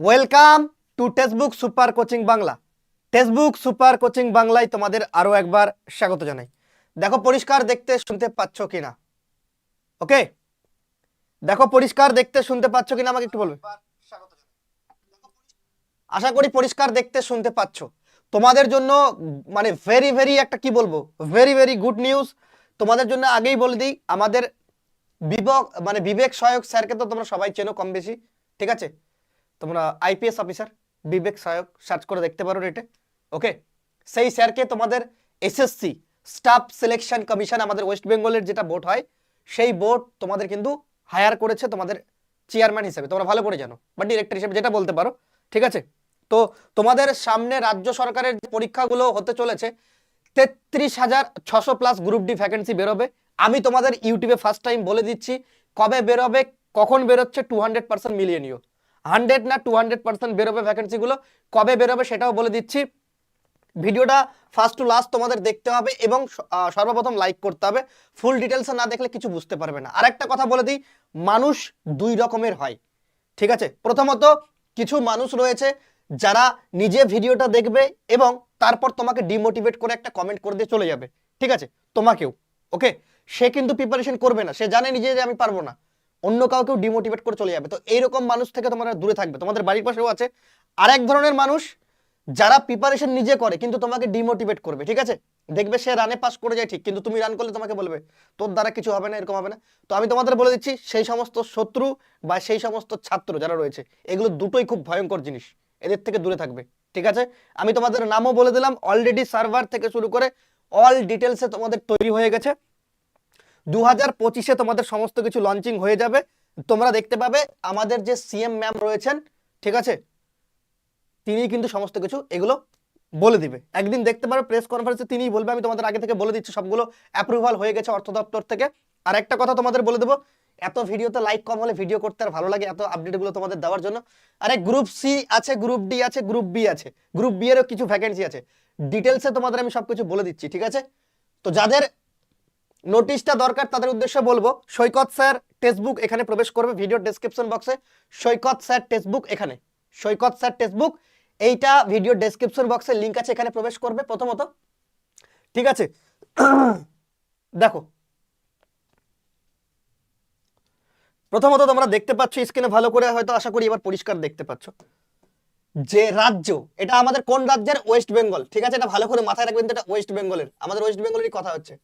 Welcome to textbook super coaching Bangla textbook super coaching বাংলায় তোমাদের আরও একবার স্বাগত জানাই। দেখো, পরিষ্কার দেখতে শুনতে পাচ্ছ কিনা? ওকে দেখো, পরিষ্কার দেখতে শুনতে পাচ্ছ কিনা আমাকে একটু বলবে? আশা করি পরিষ্কার দেখতে শুনতে পাচ্ছ। তোমাদের জন্য মানে ভেরি ভেরি একটা কি বলব? ভেরি ভেরি গুড নিউজ তোমাদের জন্য আগেই বলে দিই, আমাদের বিবেক মানে বিবেক সহায়ক স্যারকে তো তোমরা সবাই চেনো কম বেশি, ঠিক আছে? তোমরা আইপিএস অফিসার বিবেক সহায়ক সার্চ করে দেখতে পারো রেটে ওকে সেই স্যারকে তোমাদের এসএসসি স্টাফ সিলেকশন কমিশন আমাদের ওয়েস্ট বেঙ্গলের যেটা বোর্ড হয়, সেই বোর্ড তোমাদের কিন্তু হায়ার করেছে তোমাদের চেয়ারম্যান হিসেবে। তোমরা ভালো করে জানো, বা ডিরেক্টর হিসেবে যেটা বলতে পারো, ঠিক আছে? তো তোমাদের সামনে রাজ্য সরকারের পরীক্ষাগুলো হতে চলেছে, তেত্রিশ হাজার ছশো প্লাস গ্রুপ ডি ভ্যাকেন্সি বেরোবে। আমি তোমাদের ইউটিউবে ফার্স্ট টাইম বলে দিচ্ছি, কবে বেরোবে, কখন বেরোচ্ছে টু হান্ড্রেড পার্সেন্ট মিলিয়ে নিও। হান্ড্রেড না টু হান্ড্রেড পার্সেন্ট বেরোবে ভ্যাকেন্সিগুলো কবে বেরোবে সেটাও বলে দিচ্ছি। ভিডিওটা ফার্স্ট টু লাস্ট তোমাদের দেখতে হবে এবং সর্বপ্রথম লাইক করতে হবে। ফুল ডিটেলসে না দেখলে কিছু বুঝতে পারবে না। আরেকটা কথা বলে দিই, মানুষ দুই রকমের হয়। ঠিক আছে? প্রথমত, কিছু মানুষ রয়েছে যারা নিজে ভিডিওটা দেখবে এবং তারপর তোমাকে ডিমোটিভেট করে একটা কমেন্ট করে দিয়ে চলে যাবে। ঠিক আছে? তোমাকেও। ওকে সে কিন্তু প্রিপারেশন করবে না। সে জানে নিজে যে আমি পারব না। অন্য কাউকেও ডিমোটিভেট করে চলে যাবে। তো এইরকম মানুষ থেকে তোমরা দূরে থাকবে। তোমাদের বাড়ির পাশেও আছে আরেক ধরনের মানুষ যারা প্রিপারেশন নিজে করে, কিন্তু তোমাকে ডিমোটিভেট করবে, ঠিক আছে? দেখবে সে রানে পাস করে যায় ঠিক, কিন্তু তুমি রান করলে তোমাকে বলবে, তোর দ্বারা কিছু হবে না, এরকম হবে না। তো আমি তোমাদের বলে দিচ্ছি, সেই সমস্ত শত্রু বা সেই সমস্ত ছাত্র যারা রয়েছে, এগুলো দুটোই খুব ভয়ঙ্কর জিনিস, এদের থেকে দূরে থাকবে, ঠিক আছে? আমি তোমাদের নামও বলে দিলাম অলরেডি সার্ভার থেকে শুরু করে অল ডিটেলসে তোমাদের তৈরি হয়ে গেছে। দু হাজার পঁচিশে তোমাদের সমস্ত কিছু লঞ্চিং হয়ে যাবে। তোমরা দেখতে পাবে আমাদের যে সিএম ম্যাম রয়েছেন, ঠিক আছে? তিনি কিন্তু সমস্ত কিছু এগুলো বলে দিবে। একদিন দেখতে পারো প্রেস কনফারেন্সে তিনিই বলবে, আমি তোমাদের আগে থেকে বলে দিচ্ছি, সবগুলো অ্যাপ্রুভাল হয়ে গেছে অর্থ দপ্তর থেকে। আর একটা কথা তোমাদের বলে দেবো, এত ভিডিওতে লাইক কম হলে ভিডিও করতে আর ভালো লাগে এত আপডেটগুলো তোমাদের দেওয়ার জন্য। আরে গ্রুপ সি আছে গ্রুপ ডি আছে গ্রুপ বি আছে। গ্রুপ বি এরও কিছু ভ্যাকেন্সি আছে। ডিটেলসে তোমাদের আমি সবকিছু বলে দিচ্ছি, ঠিক আছে? তো যাদের নোটিশটা দরকার, তাদের উদ্দেশ্যে বলব, সৈকত স্যার টেক্সটবুক এখানে প্রবেশ করবে, ভিডিও ডেসক্রিপশন বক্সে সৈকত স্যার টেক্সটবুক এখানে। সৈকত স্যার টেক্সটবুক, এইটা ভিডিও ডেসক্রিপশন বক্সে লিঙ্ক আছে, এখানে প্রবেশ করবে প্রথমত। ঠিক আছে? দেখো। প্রথমত তোমরা দেখতে পাচ্ছ স্ক্রিনে ভালো করে হয়তো আশা করি এবার পরিষ্কার দেখতে পাচ্ছ। যে রাজ্য, এটা আমাদের কোন রাজ্যের ওয়েস্ট বেঙ্গল ঠিক আছে? এটা ভালো করে মাথায় রাখবেন তো এটা ওয়েস্ট বেঙ্গলের আমাদের ওয়েস্ট বেঙ্গলেরই কথা হচ্ছে।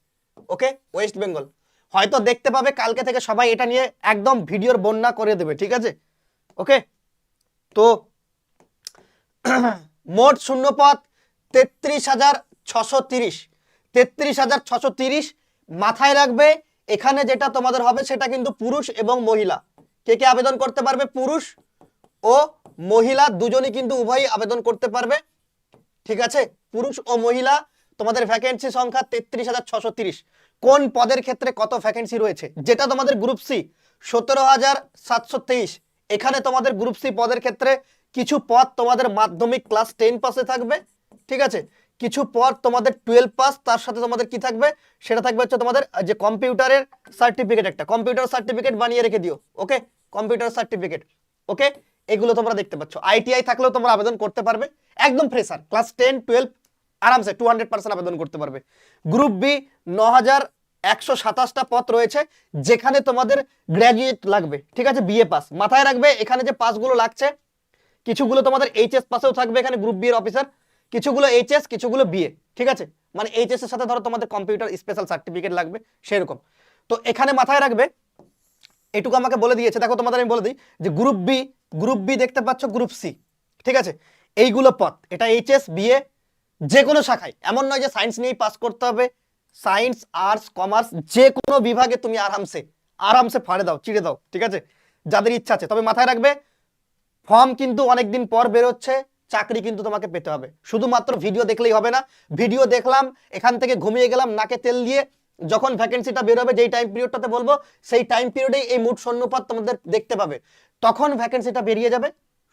ওকে? ওয়েস্ট বেঙ্গল হয়তো দেখতে পাবে, কালকে থেকে সবাই এটা নিয়ে একদম ভিডিওর বন্যা করে দেবে, ঠিক আছে? ওকে? তো মোট শূন্যপদ তেত্রিশ হাজার ছশো তিরিশ। তেত্রিশ হাজার ছশো তিরিশ মাথায় রাখবে, এখানে যেটা তোমাদের হবে সেটা কিন্তু পুরুষ এবং মহিলা। কে কে আবেদন করতে পারবে? পুরুষ ও মহিলা দুজনই কিন্তু উভয়ই আবেদন করতে পারবে, ঠিক আছে? পুরুষ ও মহিলা তোমাদের ভ্যাকেন্সি সংখ্যা তেত্রিশ হাজার ছশো তিরিশ। কোন পদের ক্ষেত্রে কত ভ্যাকেন্সি রয়েছে? যেটা তোমাদের গ্রুপ সি সতেরো হাজার সাতশো তেইশ। এখানে তোমাদের গ্রুপ সি পদের ক্ষেত্রে কিছু পদ তোমাদের মাধ্যমিক ক্লাস টেন পাসে থাকবে, ঠিক আছে? কিছু পদ তোমাদের টুয়েলভ পাস তার সাথে তোমাদের কি থাকবে? সেটা থাকবে হচ্ছে তোমাদের যে কম্পিউটারের সার্টিফিকেট একটা। কম্পিউটার সার্টিফিকেট বানিয়ে রেখে দিও, ওকে? কম্পিউটার সার্টিফিকেট ওকে? এগুলো তোমরা দেখতে পাচ্ছ। আইটিআই থাকলেও তোমরা আবেদন করতে পারবে। একদম ফ্রেশার ক্লাস টেন টুয়েলভ আরামসে টু হান্ড্রেড পার্সেন্ট আবেদন করতে পারবে। গ্রুপ বি ন হাজার একশো সাতাশটা পদ রয়েছে, যেখানে তোমাদের গ্র্যাজুয়েট লাগবে, ঠিক আছে? বিএ পাস মাথায় রাখবে, এখানে যে পাসগুলো লাগছে, কিছুগুলো তোমাদের এইচএস পাসেও থাকবে এখানে গ্রুপ বি এর অফিসার কিছুগুলো এইচএস কিছুগুলো বিএ ঠিক আছে? মানে এইচএস এর সাথে ধরো তোমাদের কম্পিউটার স্পেশাল সার্টিফিকেট লাগবে, সেরকম। তো এখানে মাথায় রাখবে, এটুকু আমাকে বলে দিয়েছে, দেখো তোমাদের আমি বলে দিই, যে গ্রুপ বি গ্রুপ বি দেখতে পাচ্ছ গ্রুপ সি ঠিক আছে? এইগুলো পথ, এটা এইচএস বিএ যে কোনো শাখায়। এমন নয় যে সায়েন্স নিয়েই পাস করতে হবে। সায়েন্স আর্টস কমার্স যে কোনো বিভাগে তুমি আরামসে আরামসে ফাড়ে দাও, চিড়ে দাও, ঠিক আছে? যাদের ইচ্ছা আছে। তবে মাথায় রাখবে ফর্ম কিন্তু অনেকদিন পর বেরোচ্ছে, চাকরি কিন্তু তোমাকে পেতে হবে। শুধুমাত্র ভিডিও দেখলেই হবে না। ভিডিও দেখলাম, এখান থেকে ঘুমিয়ে গেলাম, নাকে তেল দিয়ে যখন ভ্যাকেন্সিটা বেরোবে, যেই টাইম পিরিয়ডটাতে বলব, সেই টাইম পিরিয়ডেই এই মোট শূন্যপদ তোমাদের দেখতে পাবে। তখন ভ্যাকেন্সিটা বেরিয়ে যাবে,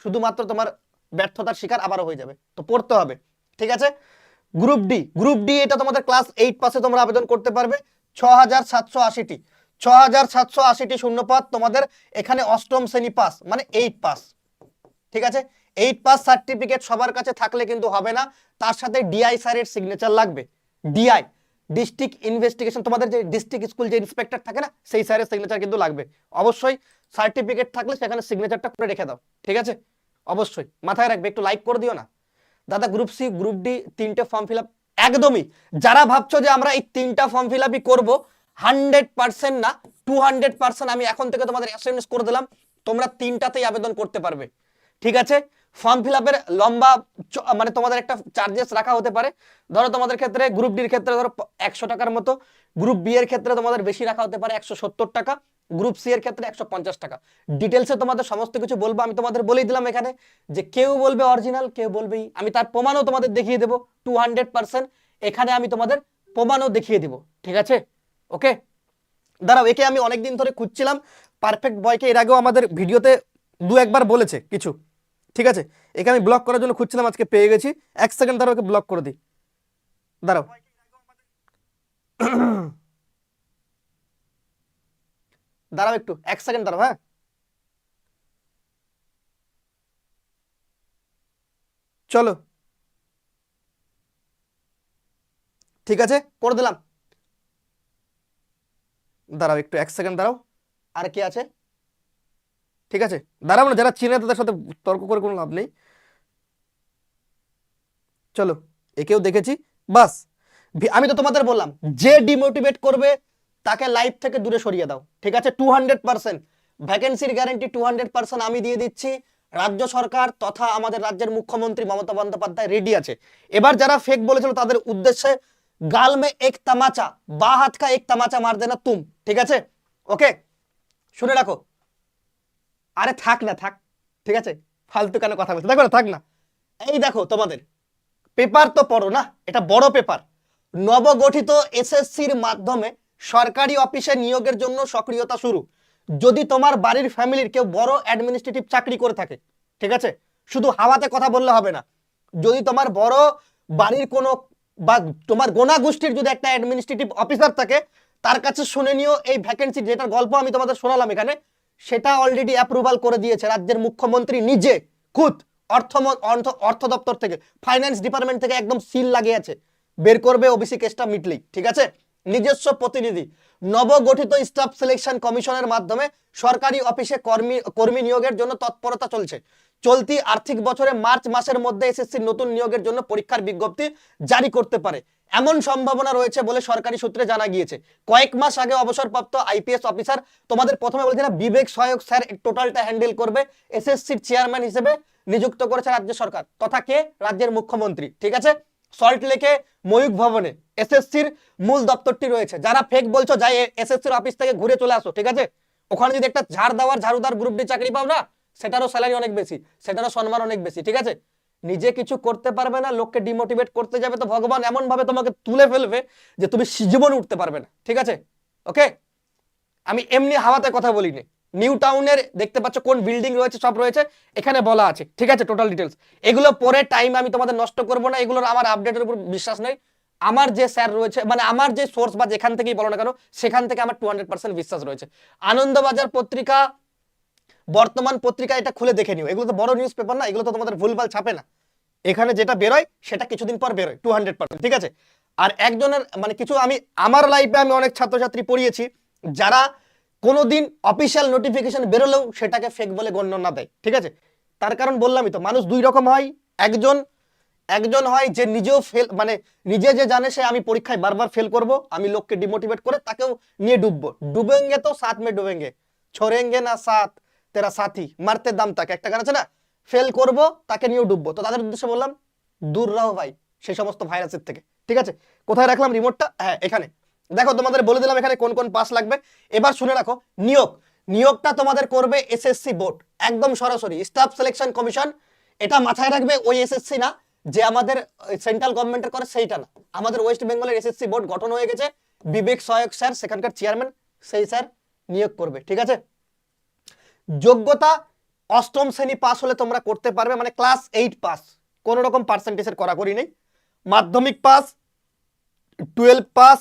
শুধুমাত্র তোমার ব্যর্থতার শিকার আবারও হয়ে যাবে। তো পড়তে হবে। ঠিক আছে? গ্রুপ ডি গ্রুপ ডি এটা তোমাদের ক্লাস এইট পাসে তোমরা আবেদন করতে পারবে। ছ হাজার সাতশো আশিটি। ছ হাজার সাতশো আশিটি শূন্যপদ তোমাদের এখানে অষ্টম শ্রেণি পাস মানে এইট পাস ঠিক আছে? এইট পাস সার্টিফিকেট সবার কাছে থাকলে কিন্তু হবে না, তার সাথে ডিআই স্যারের সিগনেচার লাগবে। ডিআই ডিস্ট্রিক্ট ইনভেস্টিগেশন তোমাদের যে ডিস্ট্রিক্ট স্কুল যে ইন্সপেক্টর থাকে না, সেই স্যারের সিগনেচার কিন্তু লাগবে। অবশ্যই সার্টিফিকেট থাকলে সেখানে সিগনেচারটা করে রেখে দাও। ঠিক আছে? অবশ্যই। মাথায় রাখবে, একটু লাইক করে দিও না। দাদা গ্রুপ সি গ্রুপ ডি তিনটে ফর্ম ফিল একদমই। যারা ভাবছ যে আমরা এই তিনটা ফর্ম ফিল আপই করব হান্ড্রেড পার্সেন্ট না টু হান্ড্রেড পার্সেন্ট আমি এখন থেকে তোমাদের এস করে দিলাম। তোমরা তিনটাতেই আবেদন করতে পারবে। ঠিক আছে? ফর্ম ফিল আপের লম্বা মানে তোমাদের একটা চার্জেস রাখা হতে পারে। ধরো তোমাদের ক্ষেত্রে গ্রুপ ডির ক্ষেত্রে ধরো একশো টাকার মতো গ্রুপ বি এর ক্ষেত্রে তোমাদের বেশি রাখা হতে পারে একশো সত্তর টাকা। গ্রুপ সি এর ক্ষেত্রে একশো পঞ্চাশ টাকা। ডিটেলসে তোমাদের সমস্ত কিছু বলব, আমি তোমাদের বলেই দিলাম এখানে যে কেউ বলবে অরিজিনাল কেউ বলবেই। আমি তার প্রমাণও তোমাদের দেখিয়ে দেবো টু হান্ড্রেড পার্সেন্ট এখানে আমি তোমাদের প্রমাণও দেখিয়ে দিব, ঠিক আছে? ওকে দাঁড়াও, একে আমি অনেকদিন ধরে খুঁজছিলাম পারফেক্ট বয়কে এর আগেও আমাদের ভিডিওতে দু একবার বলেছে কিছু, ঠিক আছে? একে আমি ব্লক করার জন্য খুঁজছিলাম, আজকে পেয়ে গেছি। এক সেকেন্ড দাঁড়াও, ওকে ব্লক করে দিই। দাঁড়াও। দাঁড়াও একটু, এক সেকেন্ড দাঁড়াও হ্যাঁ? চলো। ঠিক আছে, করে দিলাম। দাঁড়াও একটু, এক সেকেন্ড দাঁড়াও। আর কি আছে? ঠিক আছে, দাঁড়াও না, যারা চিনে তাদের সাথে তর্ক করে কোনো লাভ নেই। চলো, একেও দেখেছি, বাস। আমি তো তোমাদের বললাম, যে ডিমোটিভেট করবে তাকে লাইফ থেকে দূরে সরিয়ে দাও। ঠিক আছে? টু হান্ড্রেড পার্সেন্ট ভ্যাকেন্সির গ্যারেন্টি টু হান্ড্রেড পার্সেন্ট আমি দিয়ে দিচ্ছি। রাজ্য সরকার তথা আমাদের রাজ্যের মুখ্যমন্ত্রী মমতা বন্দ্যোপাধ্যায় রেডি আছে। এবার যারা ফেক বলেছিল তাদের উদ্দেশ্যে গাল মে এক তামাচা, বা হাত কা এক তামাচা মার দেনা তুম। ঠিক আছে? ওকে? শুনে রাখো। আরে থাক না, থাক। ঠিক আছে? ফালতু কেন কথা বলছে? দেখো থাক না। এই দেখো তোমাদের। পেপার তো পড়ো না? এটা বড় পেপার। নবগঠিত এসএসসির মাধ্যমে সরকারি অফিসে নিয়োগের জন্য সক্রিয়তা শুরু। যদি তোমার বাড়ির ফ্যামিলির কেউ বড় অ্যাডমিনিস্ট্রেটিভ চাকরি করে থাকে, ঠিক আছে? শুধু হাওয়াতে কথা বললে হবে না। যদি তোমার বড় বাড়ির কোনো বা তোমার গোনা গোষ্ঠীর যদি একটা অ্যাডমিনিস্ট্রেটিভ অফিসার থাকে, তার কাছে শুনে নিও এই ভ্যাকেন্সি যেটার গল্প আমি তোমাদের শোনালাম এখানে, সেটা অলরেডি অ্যাপ্রুভাল করে দিয়েছে রাজ্যের মুখ্যমন্ত্রী নিজে, খুদ, অর্থ অর্থ দপ্তর থেকে ফাইন্যান্স ডিপার্টমেন্ট থেকে একদম সিল লাগিয়েছে। বের করবে ওবিসি কেসটা মিটলেই, ঠিক আছে? নিজস্ব প্রতিনিধি। নবগঠিত স্টাফ সিলেকশন কমিশনের মাধ্যমে সরকারি অফিসে কর্মী কর্মী নিয়োগের জন্য তৎপরতা চলছে। চলতি আর্থিক বছরে মার্চ মাসের মধ্যে এসএসসি নতুন নিয়োগের জন্য পরীক্ষার বিজ্ঞপ্তি জারি করতে পারে। এমন সম্ভাবনা রয়েছে বলে সরকারি সূত্রে জানা গিয়েছে। কয়েক মাস আগে অবসরপ্রাপ্ত আইপিএস অফিসার তোমাদের প্রথমে বলছি না বিবেক সহায়ক স্যার টোটালটা হ্যান্ডেল করবে। এসএসসির চেয়ারম্যান হিসেবে নিযুক্ত করেছে রাজ্য সরকার। তথা কে? রাজ্যের মুখ্যমন্ত্রী। ঠিক আছে? সল্ট লেকে ময়ূক ভবনে এসএসসির মূল দপ্তরটি রয়েছে। যারা ফেক বলছো, যাই এসএসসির অফিস থেকে ঘুরে চলে আসো, ঠিক আছে? ওখানে যদি একটা ঝাড় দেওয়ার, ঝাড়ুদার গ্রুপ ডি চাকরি পাও না, সেটারও স্যালারি অনেক বেশি, সেটারও সম্মান অনেক বেশি, ঠিক আছে? নিজে কিছু করতে পারবে না, লোককে ডিমোটিভেট করতে যাবে তো ভগবান এমন ভাবে তোমাকে তুলে ফেলবে যে তুমি জীবনে উঠতে পারবে না, ঠিক আছে? ওকে আমি এমনি হাওয়াতে কথা বলিনি। নিউ টাউনের, দেখতে পাচ্ছ কোন বিল্ডিং রয়েছে, সব রয়েছে, এখানে বলা আছে, ঠিক আছে টোটাল ডিটেলস এগুলো পরে টাইম আমি তোমাদের নষ্ট করব না, এগুলোর আমার আপডেটের উপর বিশ্বাস নেই। আমার যে স্যার রয়েছে মানে আমার যে সোর্স বা যেখান থেকেই বলো না কেন, সেখান থেকে আমার টু হান্ড্রেড বিশ্বাস রয়েছে। আনন্দবাজার পত্রিকা, বর্তমান পত্রিকা, এটা খুলে দেখে নিও। এগুলো তো বড় নিউজ পেপার না, এগুলো তো তোমাদের ভুলভাল ছাপে না। এখানে যেটা বেরোয়, সেটা কিছুদিন পর বেরোয় টু হান্ড্রেড পার্সেন্ট ঠিক আছে? আর একজনের মানে কিছু আমি, আমার লাইফে আমি অনেক ছাত্রছাত্রী পড়িয়েছি, যারা কোনোদিন অফিসিয়াল নোটিফিকেশন বেরোলেও সেটাকে ফেক বলে গণ্য না দেয়, ঠিক আছে? তার কারণ বললামই তো, মানুষ দুই রকম হয়, একজন একজন হয় যে নিজেও ফেল মানে নিজে যে জানে সে আমি পরীক্ষায় বারবার ফেল করব, আমি লোককে ডিমোটিভেট করে তাকেও নিয়ে ডুববো। ডুবেঙ্গে তো সাথ মে ডুবেঙ্গে। ছোড়েঙ্গে না সাথ তেরা সাথী মারতে দাম তাকে। একটা গান আছে না? ফেল করব, তাকে নিয়েও ডুববো। তো তাদের উদ্দেশ্যে বললাম, দূর রাও ভাই, সেই সমস্ত ভাইরাসের থেকে, ঠিক আছে? কোথায় রাখলাম রিমোটটা হ্যাঁ এখানে। দেখো, তোমাদের বলে দিলাম এখানে কোন কোন পাস লাগবে। এবার শুনে রাখো, নিয়োগ। নিয়োগটা তোমাদের করবে এসএসসি বোর্ড একদম সরাসরি স্টাফ সিলেকশন কমিশন এটা মাথায় রাখবে ওই এসএসসি না, যে আমাদের সেন্ট্রাল গভর্নমেন্টের করে সেইটা না। আমাদের ওয়েস্ট বেঙ্গলের এসএসসি বোর্ড গঠন হয়ে গেছে। বিবেক সহায়ক স্যার সেখানকার চেয়ারম্যান সেই স্যার নিয়োগ করবে, ঠিক আছে? যোগ্যতা অষ্টম শ্রেণি পাস হলে তোমরা করতে পারবে মানে ক্লাস এইট পাস কোনো রকম পার্সেন্টেজের করাকরি নেই। মাধ্যমিক pass twelve pass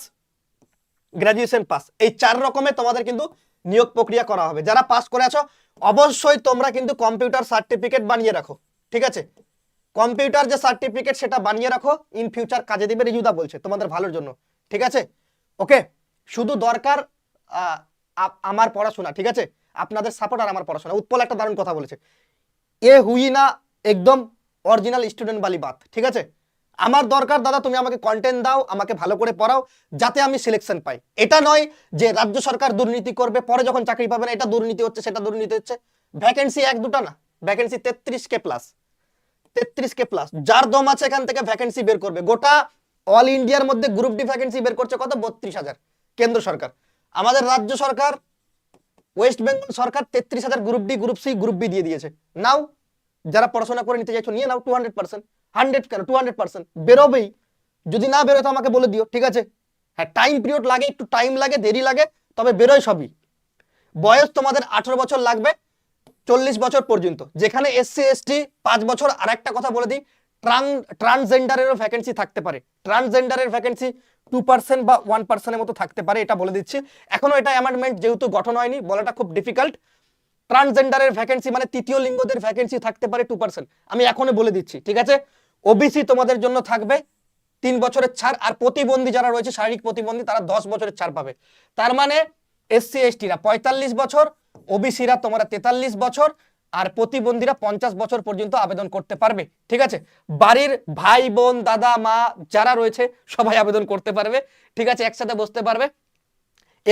graduation pass এই চার রকমে তোমাদের কিন্তু নিয়োগ প্রক্রিয়া করা হবে। যারা পাস করে আছো, অবশ্যই তোমরা কিন্তু কম্পিউটার সার্টিফিকেট বানিয়ে রাখো। ঠিক আছে? কম্পিউটার যে সার্টিফিকেট সেটা বানিয়ে রাখো ইন ফিউচার কাজে দিবে রিজুদা বলছে, তোমাদের ভালোর জন্য। ঠিক আছে? ওকে? শুধু দরকার আমার পড়াশোনা, ঠিক আছে? আপনাদের সাপোর্ট আর আমার পড়াশোনা। উৎপল একটা দারুণ কথা বলেছে। এ হুই না একদম অরিজিনাল স্টুডেন্ট বালি বাত, ঠিক আছে? আমার দরকার, দাদা, তুমি আমাকে কন্টেন্ট দাও, আমাকে ভালো করে পড়াও, যাতে আমি সিলেকশন পাই। এটা নয় যে রাজ্য সরকার দুর্নীতি করবে, পরে যখন চাকরি পাবে না, এটা দুর্নীতি হচ্ছে, সেটা দুর্নীতি হচ্ছে। ভ্যাকেন্সি এক দুটা না ভ্যাকেন্সি তেত্রিশ কে প্লাস তেত্রিশ কে প্লাস যার দম আছে এখান থেকে ভ্যাকেন্সি বের করবে। গোটা অল ইন্ডিয়ার মধ্যে গ্রুপ ডি ভ্যাকেন্সি বের করছে কত? বত্রিশ হাজার। কেন্দ্র সরকার। আমাদের রাজ্য সরকার ওয়েস্ট বেঙ্গল সরকার তেত্রিশ হাজার group D group C group B দিয়ে দিয়েছে। নাও যারা পড়াশোনা করে নিতে চাইছো, নিয়ে নাও টু হান্ড্রেড পার্সেন্ট হান্ড্রেড কেন? টু হান্ড্রেড পার্সেন্ট বেরোবেই। যদি না বেরোয় তো আমাকে বলে দিও, ঠিক আছে? হ্যাঁ টাইম পিরিয়ড লাগে, একটু টাইম লাগে, দেরি লাগে, তবে বেরোয় সবই। বয়স তোমাদের আঠেরো বছর লাগবে, চল্লিশ বছর পর্যন্ত। যেখানে এসসি এসটি পাঁচ বছর আর একটা কথা বলে দিই ট্রান ট্রান্সজেন্ডারেরও ভ্যাকেন্সি থাকতে পারে। ট্রান্সজেন্ডারের ভ্যাকেন্সি টু পার্সেন্ট বা ওয়ান পার্সেন্টের মতো থাকতে পারে, এটা বলে দিচ্ছি। এখনও এটা অ্যামেন্ডমেন্ট যেহেতু গঠন হয়নি, বলাটা খুব ডিফিকাল্ট ট্রান্সজেন্ডারের ভ্যাকেন্সি মানে তৃতীয় লিঙ্গদের ভ্যাকেন্সি থাকতে পারে টু পার্সেন্ট আমি এখনও বলে দিচ্ছি, ঠিক আছে? ওবিসি তোমাদের জন্য থাকবে তিন বছরের ছাড়, আর প্রতিবন্ধী যারা রয়েছে, শারীরিক প্রতিবন্ধী, তারা দশ বছরের ছাড় পাবে। তার মানে এসসি এসটিরা পঁয়তাল্লিশ বছর ওবিসিরা তোমরা তেতাল্লিশ বছর, আর প্রতিবন্ধীরা পঞ্চাশ বছর পর্যন্ত আবেদন করতে পারবে, ঠিক আছে? বাড়ির ভাই, বোন, দাদা, মা, যারা রয়েছে, সবাই আবেদন করতে পারবে, ঠিক আছে? একসাথে বসতে পারবে।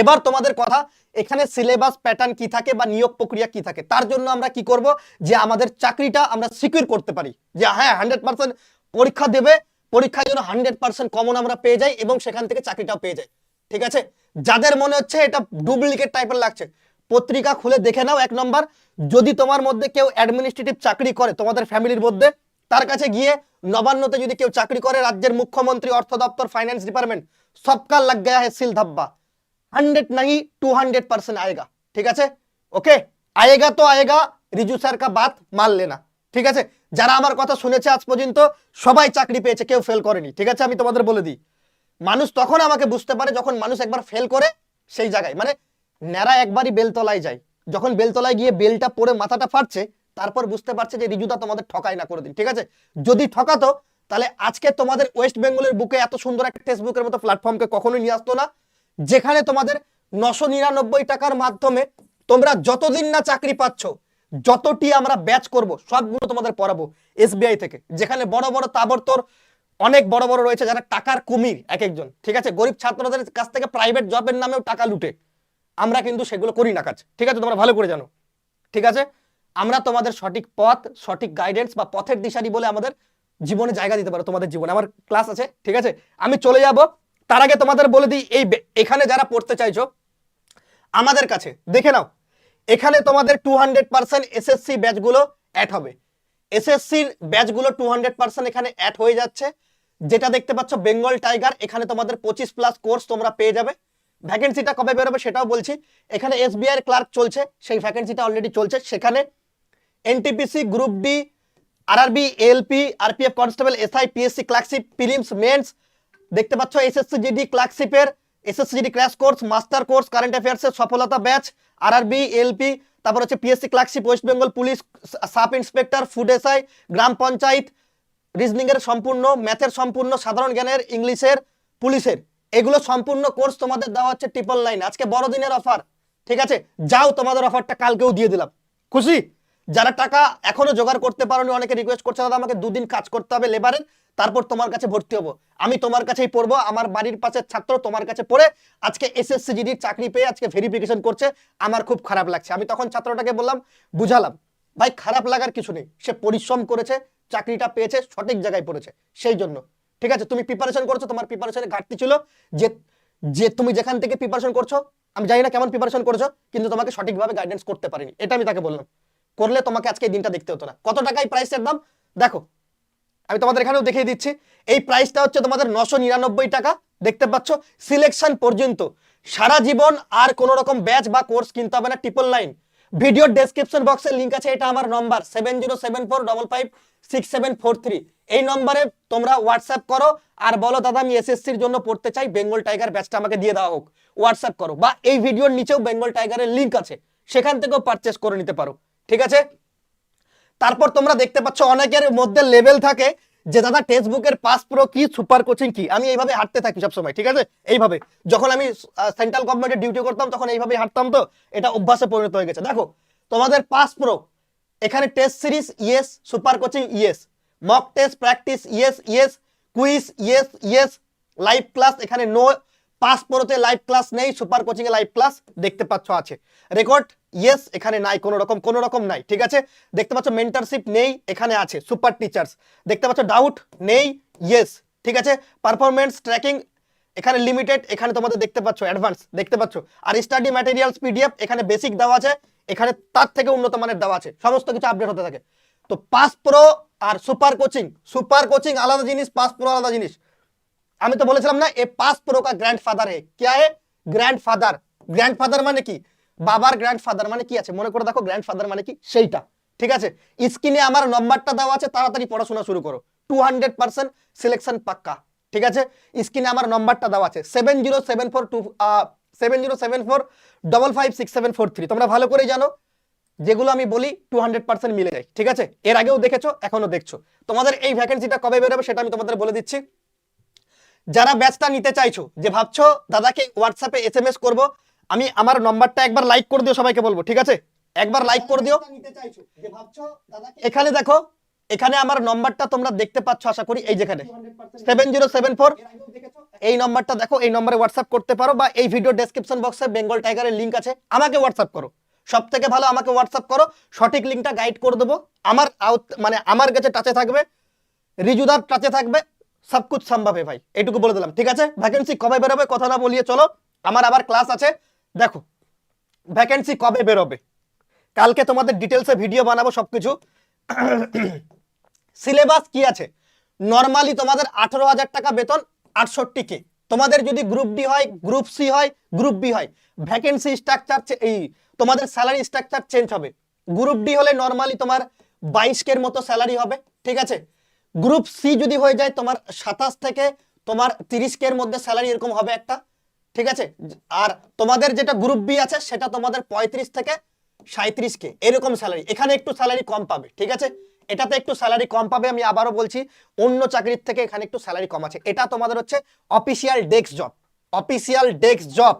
এবার তোমাদের কথা, এখানে সিলেবাস প্যাটার্ন কি থাকে বা নিয়োগ প্রক্রিয়া কি থাকে? তার জন্য আমরা কি করব? যে আমাদের চাকরিটা আমরা সিকিউর করতে পারি। যে হ্যাঁ হান্ড্রেড পার্সেন্ট পরীক্ষা দেবে পরীক্ষায় জন্য হান্ড্রেড পার্সেন্ট কমন আমরা পেয়ে যাই এবং সেখান থেকে চাকরিটাও পেয়ে যাই। ঠিক আছে? যাদের মনে হচ্ছে এটা ডুপ্লিকেট টাইপের লাগছে, পত্রিকা খুলে দেখে নাও এক নম্বর। যদি তোমার মধ্যে কেউ অ্যাডমিনিস্ট্রেটিভ চাকরি করে, তোমাদের ফ্যামিলির মধ্যে, তার কাছে গিয়ে নবান্নতে যদি কেউ চাকরি করে, রাজ্যের মুখ্যমন্ত্রী অর্থ দপ্তর ফাইন্যান্স ডিপার্টমেন্ট সবকার লাগ গেয়া হ্যাঁ সিল ধাব্বা हंड्रेड नहीं टू हंड्रेड परसेंट आएगा ঠিক আছে ওকে আয়েগা তো আয়েগা রিজু স্যার কা বাত মান লেনা ঠিক আছে যারা আমার কথা শুনেছে আজ পর্যন্ত সবাই চাকরি পেয়েছে কেউ ফেল করেনি ঠিক আছে আমি তোমাদের বলে দিই মানুষ তখন আমাকে বুঝতে পারে যখন মানুষ একবার ফেল করে সেই জায়গায় মানে ন্যাড়া একবারই বেলতলায় যায় যখন বেলতলায় গিয়ে বেলটা পড়ে মাথাটা ফাটছে তারপর বুঝতে পারছে যে রিজুদা তোমাদের ঠকায় না করে দিন ঠিক আছে যদি ঠকাতো তাহলে আজকে তোমাদের ওয়েস্ট বেঙ্গলের বুকে এত সুন্দর একটা টেক্সটবুকের মতো প্ল্যাটফর্মকে কখনোই নিয়ে আসতো না যেখানে তোমাদের নশো নিরানব্বই টাকার মাধ্যমে তোমরা যতদিন না চাকরি পাচ্ছ, যতটি আমরা ব্যাচ করব, সবগুলো তোমাদের পড়াবো এসবিআই থেকে। যেখানে বড় বড় তাবড়তোর অনেক বড় বড় রয়েছে যারা টাকার কুমির এক একজন। ঠিক আছে? গরিব ছাত্রদের কাছ থেকে প্রাইভেট জবের নামেও টাকা লুটে। আমরা কিন্তু সেগুলো করি না কাজ। ঠিক আছে? তোমরা ভালো করে জানো। ঠিক আছে? আমরা তোমাদের সঠিক পথ, সঠিক গাইডেন্স বা পথের দিশারি বলে আমাদের জীবনে জায়গা দিতে পারো তোমাদের জীবনে। আমার ক্লাস আছে। ঠিক আছে? আমি চলে যাব। তার আগে তোমাদের বলে দিই, এই এখানে যারা পড়তে চাইছো, আমাদের কাছে, দেখে নাও, এখানে তোমাদের টু হান্ড্রেড পার্সেন্ট এসএসসি ব্যাচগুলো অ্যাড হবে। এসএসসির ব্যাচগুলো টু হান্ড্রেড পার্সেন্ট এখানে অ্যাড হয়ে যাচ্ছে। যেটা দেখতে পাচ্ছ বেঙ্গল টাইগার এখানে তোমাদের পঁচিশ প্লাস কোর্স তোমরা পেয়ে যাবে। ভ্যাকেন্সিটা কবে বেরোবে সেটাও বলছি। এখানে এসবিআই ক্লার্ক চলছে, সেই ভ্যাকেন্সিটা অলরেডি চলছে। সেখানে NTPC group D RRB LP RPF constable SI PSC clerkship prelims mains দেখতে পাচ্ছ SSC GD ক্লার্কশিপের SSC GD crash course master course current অ্যাফেয়ার্সের সফলতা ব্যাচ আরআরবি এলপি তারপর হচ্ছে PSC clerkship west Bengal police sub inspector food SI গ্রাম panchayat reasoning এর সম্পূর্ণ ম্যাথের সম্পূর্ণ, সাধারণ জ্ঞানের ইংলিশের পুলিশের এগুলো সম্পূর্ণ কোর্স তোমাদের দেওয়া হচ্ছে ট্রিপল নাইন আজকে বড়দিনের অফার ঠিক আছে? যাও তোমাদের অফারটা কালকেও দিয়ে দিলাম। খুশি? যারা টাকা এখনও জোগাড় করতে পারোনি, অনেকে রিকোয়েস্ট করছে, দাদা, আমাকে দুদিন কাজ করতে হবে লেবারের তারপর তোমার কাছে ভর্তি হব। আমি তোমার কাছেই পড়ব, আমার বাড়ির পাশের ছাত্র তোমার কাছে পড়ে আজকে এসএসসি জিডির চাকরি পেয়ে আজকে ভেরিফিকেশন করছে, আমার খুব খারাপ লাগছে। আমি তখন ছাত্রটাকে বললাম, বুঝালাম, ভাই খারাপ লাগার কিছু নেই। সে পরিশ্রম করেছে, চাকরিটা পেয়েছে, সঠিক জায়গায় পড়েছে, সেই জন্য। ঠিক আছে, তুমি প্রিপারেশন করছ, তোমার প্রিপারেশনের ঘাটতি ছিল যে যে তুমি যেখান থেকে প্রিপারেশন করছ, আমি জানি না কেমন প্রিপারেশন করছ, কিন্তু তোমাকে সঠিকভাবে গাইডেন্স করতে পারিনি। এটা আমি তাকে বললাম। করলে তোমাকে আজকে দিনটা দেখতে হতো না। কত টাকায় প্রাইসের দাম? দেখো আমি তোমাদের এখানেও দেখিয়ে দিচ্ছি। এই প্রাইসটা হচ্ছে তোমাদের নশো নিরানব্বই টাকা। দেখতে পাচ্ছ সিলেকশন পর্যন্ত। সারা জীবন আর কোনো রকম ব্যাচ বা কোর্স কিনতে হবে না ট্রিপল লাইন ভিডিও ডেসক্রিপশন বক্সের লিঙ্ক আছে, এটা আমার number seven zero seven four double five six seven four three এই নম্বরে তোমরা হোয়াটসঅ্যাপ করো আর বলো, দাদা, আমি এসএসসির জন্য পড়তে চাই। বেঙ্গল টাইগার ব্যাচটা আমাকে দিয়ে দেওয়া হোক। হোয়াটসঅ্যাপ করো। বা এই ভিডিওর নিচেও বেঙ্গল টাইগারের লিঙ্ক আছে। সেখান থেকেও পারচেস করে নিতে পারো। ঠিক আছে? তারপর তোমরা দেখতে পাচ্ছ অনেকের মধ্যে লেভেল থাকে যে, দাদা টেক্সট বুকের পাস প্রো কি? সুপার কোচিং কি? আমি এইভাবে হাঁটতে থাকি সবসময়, ঠিক আছে? এইভাবে। যখন আমি সেন্ট্রাল গভর্নমেন্টের ডিউটি করতাম, তখন এইভাবে হাঁটতাম তো? এটা অভ্যাসে পরিণত হয়ে গেছে। দেখো, তোমাদের পাস প্রো এখানে test series yes super coaching yes mock test practice yes yes quiz yes yes live class এখানে নো পাস প্রোতে লাইভ ক্লাস নেই সুপার কোচিং এ লাইভ ক্লাস দেখতে পাচ্ছ আছে। রেকর্ড ইয়েস এখানে নাই, কোনো রকম কোনো রকম নাই, ঠিক আছে? দেখতে পাচ্ছ মেন্টারশিপ নেই, এখানে আছে সুপার টিচার্স দেখতে পাচ্ছ ডাউট নেই ইয়েস ঠিক আছে? পারফরমেন্স ট্র্যাকিং এখানে লিমিটেড এখানে তোমাদের দেখতে পাচ্ছ অ্যাডভান্স দেখতে পাচ্ছ? আর স্টাডি ম্যাটেরিয়ালস পিডিএফ এখানে বেসিক দেওয়া আছে, এখানে তার থেকে উন্নত মানের দেওয়া আছে, সমস্ত কিছু আপডেট হতে থাকে। তো পাস প্রো আর সুপার কোচিং সুপার কোচিং আলাদা জিনিস পাস প্রো আলাদা জিনিস। আমি তো বলেছিলাম না, এ পাস প্রো কা গ্র্যান্ড ফাদার হে ক্যা হে গ্র্যান্ড ফাদার গ্র্যান্ড ফাদার মানে কি? বাবার গ্র্যান্ডফাদার মানে কি আছে? মনে করে দেখো গ্র্যান্ডফাদার মানে কি? সেইটা। ঠিক আছে? স্ক্রিনে আমার নম্বরটা দেওয়া আছে, তাড়াতাড়ি পড়াশোনা শুরু করো। টু হান্ড্রেড পার্সেন্ট সিলেকশন পাক্কা। ঠিক আছে? স্ক্রিনে আমার নম্বরটা দেওয়া আছে। Seven zero seven four two seven zero seven four double five six seven four three তোমরা ভালো করেই জানো, যেগুলো আমি বলি টু হান্ড্রেড পার্সেন্ট মিলে যায়। ঠিক আছে? এর আগেও দেখেছ এখনও দেখছ। তোমাদের এই ভ্যাকেন্সিটা কবে বেরোবে সেটা আমি তোমাদের বলে দিচ্ছি। যারা ব্যাচটা নিতে চাইছো, যে ভাবছ, দাদাকে হোয়াটসঅ্যাপে এস এম এস করব আমি আমার নম্বরটা একবার লাইক করে দিও সবাইকে বলব ঠিক আছে? একবার লাইক করে দিও। এখানে দেখো এখানে আমার নম্বরটা তোমরা দেখতে পাচ্ছ আশা করি এই যেখানে। সেভেন জিরো সেভেন ফোর এই নম্বরটা দেখো এই নম্বরে হোয়াটসঅ্যাপ করতে পারো বা এই ভিডিও ডেসক্রিপশন বক্সে বেঙ্গল টাইগারের লিঙ্ক আছে আমাকে হোয়াটসঅ্যাপ করো। সব থেকে ভালো আমাকে হোয়াটসঅ্যাপ করো সঠিক লিঙ্কটা গাইড করে দেবো। আমার আউট মানে আমার কাছে টাচে থাকবে রিজুদার টাচে থাকবে সব কুছ সম্ভব ভাই এটুকু বলে দিলাম ঠিক আছে? ভ্যাকেন্সি কবে বেরোবে কথা না বলিয়ে চলো। আমার আবার ক্লাস আছে দেখো ভ্যাকেন্সি কবে বেরোবে? কালকে তোমাদের ডিটেলসে ভিডিও বানাবো সবকিছু। সিলেবাস কি আছে? নর্মালি তোমাদের আঠারো হাজার টাকা বেতন আটষট্টি কে। তোমাদের যদি গ্রুপ ডি হয় গ্রুপ সি হয় গ্রুপ বি হয় ভ্যাকেন্সি স্ট্রাকচার এই তোমাদের স্যালারি স্ট্রাকচার চেঞ্জ হবে। গ্রুপ ডি হলে নর্মালি তোমার বাইশ কের মতো স্যালারি হবে, ঠিক আছে? গ্রুপ সি যদি হয়ে যায়, তোমার সাতাশ থেকে তোমার তিরিশ কের মধ্যে স্যালারি এরকম হবে একটা। ঠিক আছে? আর তোমাদের যেটা গ্রুপ বি আছে, সেটা তোমাদের পঁয়ত্রিশ থেকে সাঁত্রিশ কে, এরকম স্যালারি এখানে একটু স্যালারি কম পাবে, ঠিক আছে? এটাতে একটু স্যালারি কম পাবে, আমি আবারও বলছি, অন্য চাকরির থেকে এখানে একটু স্যালারি কম আছে। এটা তোমাদের হচ্ছে official desk job official desk job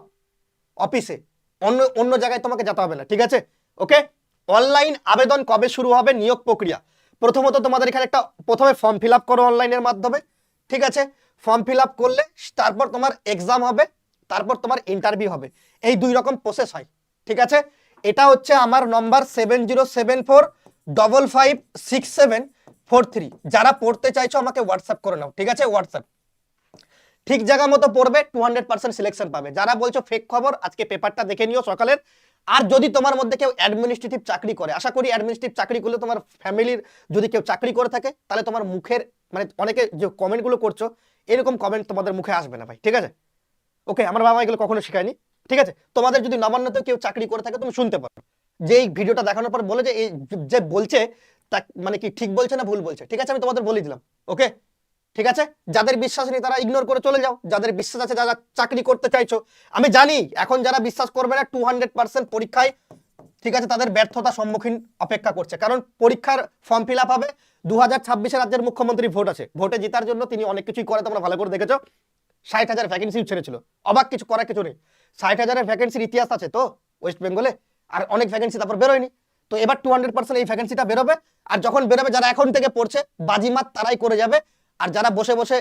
অফিসে অন্য অন্য জায়গায় তোমাকে যেতে হবে না, ঠিক আছে? ওকে অনলাইন আবেদন কবে শুরু হবে? নিয়োগ প্রক্রিয়া। প্রথমত তোমাদের এখানে একটা, প্রথমে ফর্ম ফিল করো অনলাইনের মাধ্যমে, ঠিক আছে? ফর্ম ফিল করলে, তারপর তোমার এক্সাম হবে। তারপর তোমার ইন্টারভিউ হবে। এই দুই রকম প্রসেস হয়, ঠিক আছে? এটা হচ্ছে আমার নম্বর seven zero seven four double five six seven four three যারা পড়তে চাইছো আমাকে হোয়াটসঅ্যাপ করে নাও, ঠিক আছে? হোয়াটসঅ্যাপ ঠিক জায়গা মতো পড়বে টু হান্ড্রেড পার্সেন্ট সিলেকশন পাবে। যারা বলছো ফেক খবর, আজকে পেপারটা দেখে নিও সকালের। আর যদি তোমার মধ্যে কেউ অ্যাডমিনিস্ট্রেটিভ চাকরি করে, আশা করি অ্যাডমিনিস্ট্রেটিভ চাকরি করলে তোমার ফ্যামিলির যদি কেউ চাকরি করে থাকে, তাহলে তোমার মুখের মানে অনেকে যে কমেন্টগুলো করছ, এরকম কমেন্ট তোমাদের মুখে আসবে না ভাই, ঠিক আছে? ওকে, আমার বাবা এগুলো কখনো শেখায়নি। ঠিক আছে? তোমাদের যদি নবান্নতে কেউ চাকরি করে থাকে, তুমি শুনতে পারো। যে এই ভিডিওটা দেখানোর পর বলে যে, এই যে বলছে, তা মানে কি ঠিক বলছে না ভুল বলছে? ঠিক আছে, আমি তোমাদের বলে দিলাম। ওকে? ঠিক আছে? যাদের বিশ্বাস নেই, তারা ইগনোর করে চলে যাও। যাদের বিশ্বাস আছে, যারা চাকরি করতে চাইছো। আমি জানি, এখন যারা বিশ্বাস করবে না টু হান্ড্রেড পার্সেন্ট পরীক্ষায়, ঠিক আছে, তাদের ব্যর্থতা সম্মুখীন অপেক্ষা করছে। কারণ পরীক্ষার ফর্ম ফিল আপ হবে। দু ছাব্বিশে রাজ্যের মুখ্যমন্ত্রী ভোট আছে। ভোটে জেতার জন্য তিনি অনেক কিছুই করে, তোমরা ভালো করে দেখেছ। ষাট হাজার ভ্যাকেন্সি ছেড়েছিল অবাক কিছু, করার কিছু নেই। ষাট হাজারের ভ্যাকেন্সির ইতিহাস আছে তো ওয়েস্ট বেঙ্গলে আর অনেক ভ্যাকেন্সি তারপর বেরোয়নি। তো এবার টু হান্ড্রেড পার্সেন্ট এই ভ্যাকেন্সিটা বেরোবে, আর যখন বেরোবে, যারা এখন থেকে পড়ছে, বাজিমাত তারাই করে যাবে। আর যারা বসে বসে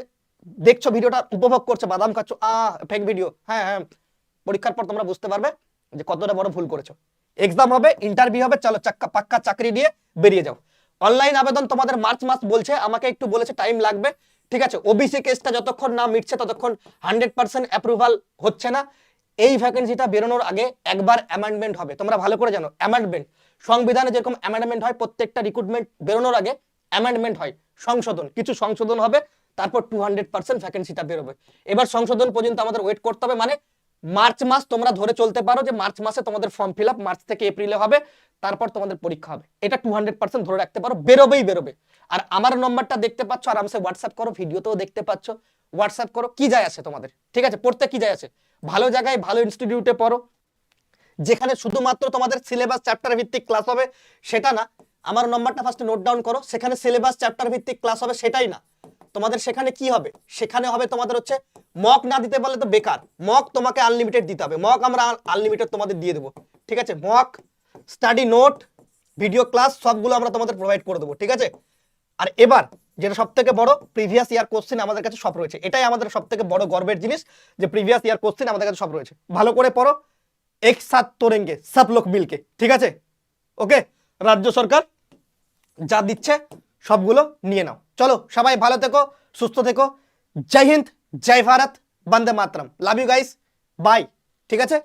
দেখছ ভিডিওটা, উপভোগ করছে, বাদাম খাচ্ছ আ ফেক ভিডিও হ্যাঁ হ্যাঁ পরীক্ষার পর তোমরা বুঝতে পারবে যে কতটা বড় ভুল করেছ। এক্সাম হবে ইন্টারভিউ হবে, চলো চাক্কা, পাক্কা চাকরি নিয়ে বেরিয়ে যাও। অনলাইন আবেদন তোমাদের মার্চ মাস বলছে, আমাকে একটু বলেছে টাইম লাগবে। ঠিক আছে ওবিসি কেসটা যতক্ষণ না মিটছে ততক্ষণ হান্ড্রেড পার্সেন্ট অ্যাপ্রুভাল হচ্ছে না। এই ভ্যাকেন্সিটা বেরোনোর আগে একবার অ্যামেন্ডমেন্ট হবে। তোমরা ভালো করে জানো অ্যামেন্ডমেন্ট সংবিধানে যেরকম অ্যামেন্ডমেন্ট হয়, প্রত্যেকটা রিক্রুটমেন্ট বেরোনোর আগে অ্যামেন্ডমেন্ট হয়। সংশোধন, কিছু সংশোধন হবে, তারপর টু হান্ড্রেড পার্সেন্ট ভ্যাকেন্সিটা বেরোবে। এবার সংশোধন পর্যন্ত আমাদের ওয়েট করতে হবে মানে মার্চ মাস তোমরা ধরে চলতে পারো যে মার্চ মাসে তোমাদের ফর্ম ফিল আপ মার্চ থেকে এপ্রিলে হবে, তারপর তোমাদের পরীক্ষা হবে। এটা টু হান্ড্রেড পার্সেন্ট ধরে রাখতে পারো, বেরোবেই বেরোবে। আর আমার নম্বরটা দেখতে পাচ্ছ আরামসে হোয়াটসঅ্যাপ করো, ভিডিওতেও দেখতে পাচ্ছ। হোয়াটসঅ্যাপ করো, কি যায় আছে তোমাদের? ঠিক আছে, পড়তে কি যায় আছে? ভালো জায়গায় ভালো ইনস্টিটিউটে পড়ো, যেখানে শুধুমাত্র তোমাদের সিলেবাস চ্যাপ্টার ভিত্তিক ক্লাস হবে, সেটা না। আমার নম্বরটা ফার্স্টে নোট ডাউন করো, সেখানে সিলেবাস চ্যাপ্টার ভিত্তিক ক্লাস হবে, সেটাই না। তোমাদের সেখানে কি হবে? সেখানে হবে তোমাদের হচ্ছে মক না দিতে পারলে তো বেকার। মক তোমাকে আনলিমিটেড দিতে হবে। মক আমরা আনলিমিটেড তোমাদের দিয়ে দেবো। ঠিক আছে mock study note video class সবগুলো আমরা তোমাদের প্রোভাইড করে দেবো। ঠিক আছে? আর এবার যেটা সব থেকে বড় প্রিভিয়াস ইয়ার কোশ্চেন আমাদের কাছে সব রয়েছে, এটাই আমাদের সব থেকে বড় গর্বের জিনিস যে প্রিভিয়াস ইয়ার কোশ্চেন আমাদের কাছে সব রয়েছে। ভালো করে পড়ো এক সাথ তোরেঙ্গে সব লোক মিলকে, ঠিক আছে? ওকে রাজ্য সরকার যা দিচ্ছে সবগুলো নিয়ে নাও। চলো, সবাই ভালো থেকো, সুস্থ থেকো। জয় হিন্দ, জয় ভারত, বন্দে মাতরম। লাভ ইউ গাইস বাই ঠিক আছে?